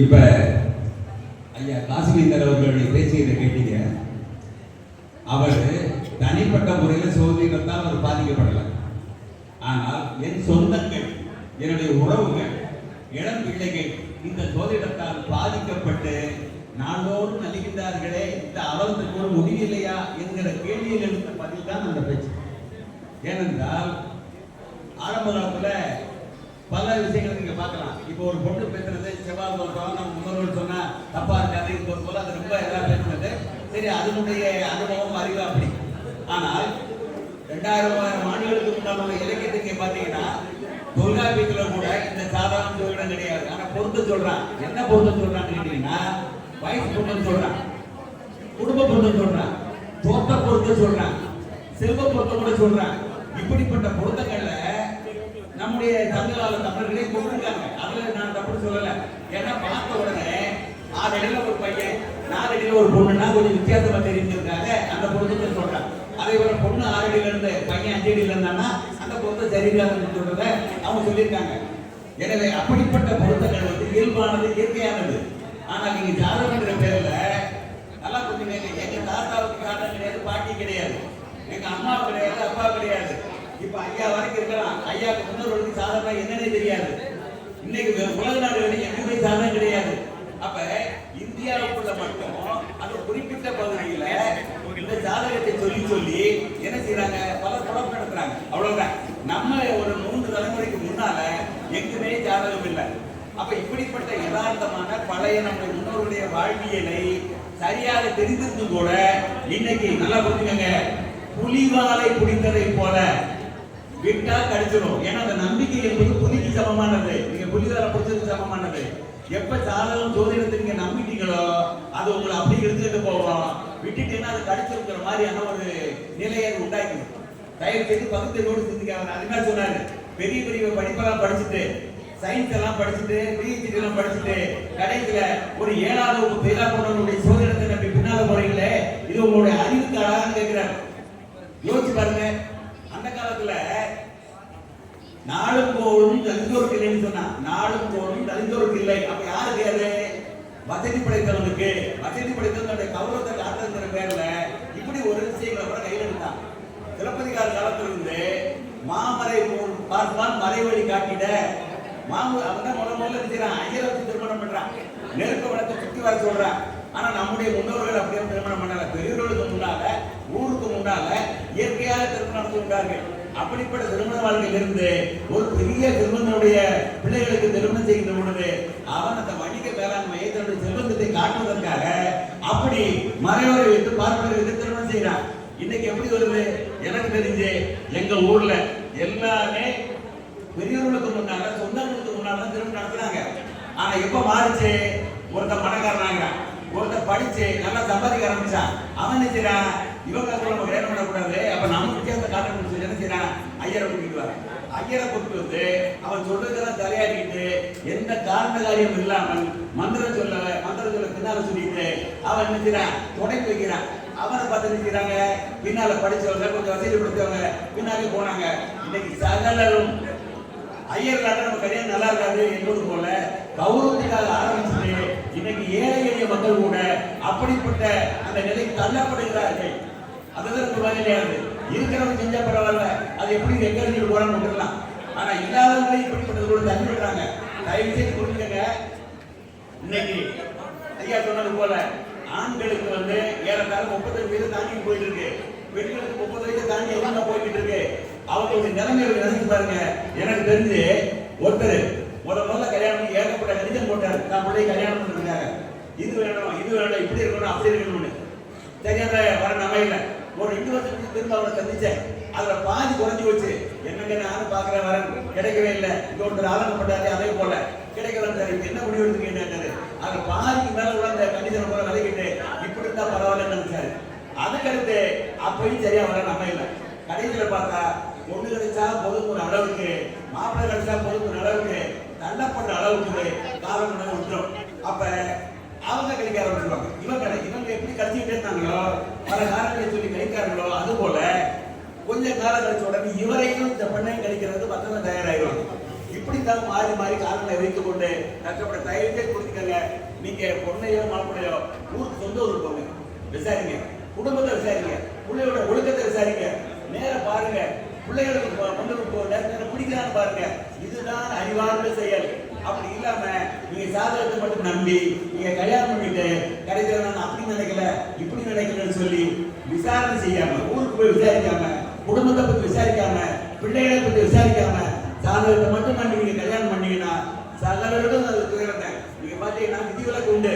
இப்ப ஐயா காசிமேந்தர் அவர்களுடைய பேச்சியதை கேட்டீங்க. அவர் தனிப்பட்ட முறையில் சோதனைகள்தான் அவர் பாதிக்கப்படலை. ஆனால் என் சொந்தங்கள் என்னுடைய உறவுகள் இளம் பிள்ளைகள் இந்த சோதிடத்தால் பாதிக்கப்பட்டு நாளோடு நலிகின்றார்களே இந்த அவலத்துக்கு ஒரு முடிவில்லையா என்கிற கேள்வியில் எழுந்த பதில் தான் அந்த பேச்சு. ஏனென்றால் ஆரம்ப காலத்தில் பல விஷயங்கள் நீங்க பார்க்கலாம். இப்போ ஒரு பொண்ணு பேசுறது செவ்வாய் தோற்றம் நம்ம முன்னோர்கள் சொன்னா தப்பா இருக்காது இது போல அது ரொம்ப எல்லாம் பேசுறது சரி அதனுடைய அனுபவம் அறிவு அப்படி. ஆனால் ரெண்டாயிரம் மூவாயிரம் ஆண்டுகளுக்கு முன்னால் உள்ள இலக்கியத்தை பாத்தீங்கன்னா தொல்காப்பியத்துல கூட இந்த சாதாரண சொல்லிடம் கிடையாது. ஆனா பொருத்த சொல்றான். என்ன பொருத்த சொல்றான்னு கேட்டீங்கன்னா வயசு பொருத்தம் சொல்றான். குடும்ப பொருத்தம் சொல்றான். தோட்ட பொருத்தம் சொல்றான். செல்வ பொருத்தம் கூட சொல்றான். இப்படிப்பட்ட பொருத்தங்கள்ல நம்முடைய தமிழால தமிழர்களே கொண்டிருக்காங்க அதுல நான் தப்பு சொல்லல. ஏன்னா பார்த்த உடனே ஆறு அடியில ஒரு பையன் நாலு அடியில ஒரு பொண்ணுன்னா கொஞ்சம் வித்தியாசமா தெரிஞ்சிருக்காங்க. அந்த பொருத்தத்தை சொல்றான். அதே போல பொண்ணு ஆறு அடியில இருந்து பையன் அஞ்சு அடியில இருந்தான்னா அந்த பொருத்தம் சரியில்லாதுன்னு சொல்றத அவங்க சொல்லியிருக்காங்க. எனவே அப்படிப்பட்ட பொருத்தங்கள் வந்து இயல்பானது இயற்கையானது. ஆனா நீங்க ஜாதகங்கிற பேர்ல நல்லா கொஞ்சம் எங்க தாத்தாவுக்கு காரணம் கிடையாது பாட்டி கிடையாது. எங்க அம்மா கிடையாது அப்பா கிடையாது. இப்ப ஐயா வரைக்கும் இருக்கலாம். ஐயாவுக்கு முன்னோர்களுக்கு சாதாரண என்னன்னே தெரியாது. இன்னைக்கு வே- உலக நாடுகளில் எங்குமே சாதனம் கிடையாது. அப்ப இந்தியாவுக்குள்ள மட்டும் அந்த குறிப்பிட்ட பகுதியில இந்த ஜாதகத்தை சொல்லி சொல்லி என்ன செய்யறாங்க பல குழப்பம் நடத்துறாங்க. அவ்வளவுதான். நம்ம ஒரு மூன்று தலைமுறைக்கு முன்னால எங்குமே ஜாதகம் இல்லை. அப்ப இப்படிப்பட்ட யதார்த்தமான பழைய நம்முடைய முன்னோருடைய வாழ்வியலை சரியாக தெரிந்திருந்தும் கூட இன்னைக்கு நல்லா புரிஞ்சுக்கங்க. புலிவாலை பிடித்ததை போல விட்டா கடிச்சிடும் ஏன்னா அந்த நம்பிக்கை என்பது புலிக்கு சமமானது. நீங்க புலிதார பிடிச்சதுக்கு சமமானது. எப்ப சாதகம் ஜோதிடத்தை நீங்க நம்பிட்டீங்களோ அது உங்களை அப்படி எடுத்துக்கிட்டு போவோம் விட்டுட்டீங்கன்னா அது கடிச்சிருக்கிற மாதிரியான ஒரு நிலையை உண்டாக்கி தயவு செய்து பகுத்தறிவோடு சிந்திக்க அவர் அது மாதிரி சொன்னாரு. பெரிய பெரிய படிப்பெல்லாம் படிச்சுட்டு சயின்ஸ் எல்லாம் படிச்சுட்டு பிஹெச்டி எல்லாம் படிச்சுட்டு கடைசியில ஒரு ஏழாவது ஒரு பெயிலா போனவங்களுடைய சோதனத்தை நம்பி பின்னால போறீங்களே இது உங்களுடைய அறிவுக்கு அழகாக கேட்கிறார். யோசிச்சு பாருங்க. நாளும் போலும் தலித்தோருக்கு இல்லைன்னு சொன்னா நாளும் போலும் தலித்தோருக்கு இல்லை அப்ப யாருக்கு அது? வசதி படைத்தவனுக்கு. வசதி படைத்தவனுடைய கௌரவத்தை காட்டுங்கிற பேர்ல இப்படி ஒரு விஷயங்களை கூட கையில் எடுத்தான். சிலப்பதிகார காலத்துல இருந்து மாமரை போல் பார்ப்பான் மறைவழி காட்டிட. மாமு அவன் முதல் முதல்ல செய்யறான்? ஐயரை வச்சு திருமணம் பண்றான். நெருக்க வளத்தை சுற்றி வர சொல்றான். ஆனா நம்முடைய முன்னோர்கள் அப்படியே திருமணம் பண்ணல. பெரியவர்களுக்கு முன்னால ஊருக்கு முன்னால இயற்கையாக திருமணம் நடத்தி கொண்டார்கள் அப்படிப்பட்ட திருமண வாழ்க்கையிலிருந்து ஒரு பெரிய திருமணனுடைய பிள்ளைகளுக்கு திருமணம் செய்கின்ற பொழுது அவன் அந்த வணிக மேலாண்மையை தன்னுடைய செல்வந்தத்தை காட்டுவதற்காக அப்படி மறைவரை வைத்து பார்ப்பதை வைத்து திருமணம் செய்கிறான். இன்னைக்கு எப்படி வருது? எனக்கு தெரிஞ்சு எங்க ஊர்ல எல்லாமே பெரியவர்களுக்கு முன்னால சொந்தங்களுக்கு முன்னால தான் திருமணம் நடத்துறாங்க. ஆனா எப்ப மாறிச்சு? ஒருத்தன் பணக்காரனாங்க ஒருத்தன் படிச்சு நல்லா சம்பாதிக்க ஆரம்பிச்சான். அவன் என்ன இவங்க கூட நம்ம கல்யாணம் பண்ணக்கூடாது அப்ப நம்ம அந்த காட்டணும்னு சொல்லி என்ன செய்யறான் ஐயரை கூட்டிட்டு ஐயரை கூட்டிட்டு வந்து அவன் சொல்றதெல்லாம் தலையாடிக்கிட்டு எந்த காரண காரியம் இல்லாமல் மந்திரம் சொல்ல மந்திரம் சொல்ல பின்னால சொல்லிட்டு அவன் என்ன செய்யறான் தொடங்கி வைக்கிறான். அவனை பார்த்து நிற்கிறாங்க பின்னால படிச்சவங்க கொஞ்சம் வசதி படுத்தவங்க பின்னாலே போனாங்க. இன்னைக்கு சகலரும் ஐயர் நாட்டை நம்ம கல்யாணம் நல்லா இருக்காது என்பது போல கௌரவத்துக்காக ஆரம்பிச்சுட்டு இன்னைக்கு ஏழை எளிய மக்கள் கூட அப்படிப்பட்ட அந்த நிலைக்கு தள்ளப்படுகிறார்கள். அதுதான் சொல்லுவாங்க இருக்கிறவங்க செஞ்சா பரவாயில்ல. அது எப்படி எங்க போறான்னு விட்டுறலாம் ஆனா இல்லாதவங்களே இப்படிப்பட்டது கூட தள்ளி விடுறாங்க. தயவு செய்து புரிஞ்சுக்கங்க. இன்னைக்கு ஐயா சொன்னது போல ஆண்களுக்கு வந்து ஏறத்தாழ முப்பத்தஞ்சு வயசு தாண்டி போயிட்டு இருக்கு பெண்களுக்கு முப்பது வயசு தாண்டி எல்லாம் போய்கிட்டு இருக்கு அவங்களுடைய நிலைமைகளை நினைச்சு பாருங்க. எனக்கு தெரிஞ்சு ஒருத்தர் முத முதல்ல கல்யாணம் பண்ணி ஏகப்பட்ட கடிதம் போட்டார். நான் பிள்ளைய கல்யாணம் பண்ணிருக்காங்க இது வேணும் இது வேணும் இப்படி இருக்கணும் அப்படி இருக்கணும்னு. தெரியாத வர நமையில ஒரு ரெண்டு வருஷத்துக்கு திரும்ப அவரை சந்திச்சேன். அதுல பாதி குறைஞ்சு போச்சு. என்னங்க நானும் பாக்குறேன் வரேன்? கிடைக்கவே இல்லை. இங்க ஒருத்தர் ஆலங்கப்பட்டாரு அதே போல. கிடைக்கல சார் இப்ப என்ன முடிவு எடுத்துக்கிட்டாரு அது பாதிக்கு மேல உள்ள அந்த கண்டிஷன் போல விலகிட்டு இப்படி இருந்தா பரவாயில்ல நினைச்சாரு அதுக்கடுத்து அப்பயும் சரியா வர நம்ம இல்லை. கடைசியில பார்த்தா பொண்ணு கிடைச்சா போதும் ஒரு அளவுக்கு மாப்பிள்ளை கிடைச்சா போதும் ஒரு அளவுக்கு தள்ளப்பட்ட அளவுக்கு காலம் உணவு விட்டுரும். அப்ப அவங்க கிடைக்க ஆரம்பிச்சிருவாங்க இவங்க இவங்க எப்படி கழிச்சுக்கிட்டே இருந்தாங்களோ பல காரணங்களை சொல்லி கிடைக்காங்களோ அது போல கொஞ்ச காலம் கழிச்ச உடனே இவரையும் இந்த பெண்ணையும் கழிக்கிறது மற்றவங்க தயாராகிடுவாங்க இப்படித்தான் மாறி மாறி காரணங்களை வைத்துக் கொண்டு தக்கப்பட தயவுசே புரிஞ்சுக்கங்க. நீங்க பொண்ணையோ மாப்பிள்ளையோ ஊருக்கு சொந்த ஊருக்கு போங்க. விசாரிங்க. குடும்பத்தை விசாரிங்க. பிள்ளையோட ஒழுக்கத்தை விசாரிங்க. நேர பாருங்க. பிள்ளைகளுக்கு கொண்டு போக நேரம் நேரம் பிடிக்கிறான்னு பாருங்க. இதுதான் அறிவார்ந்த செயல். அப்படி இல்லாம நீங்க ஜாதகத்தை மட்டும் நம்பி நீங்க கல்யாணம் பண்ணிட்டு கடைசியில் நான் அப்படி நினைக்கல இப்படி நினைக்கலன்னு சொல்லி விசாரணை செய்யாம ஊருக்கு போய் விசாரிக்காம குடும்பத்தை பத்தி விசாரிக்காம பிள்ளைகளை பத்தி விசாரிக்காம சாதகத்தை மட்டும் நம்பி நீங்க கல்யாணம் பண்ணீங்கன்னா சகலருக்கும் அது நீங்க பாத்தீங்கன்னா விதிவிலக்கு உண்டு.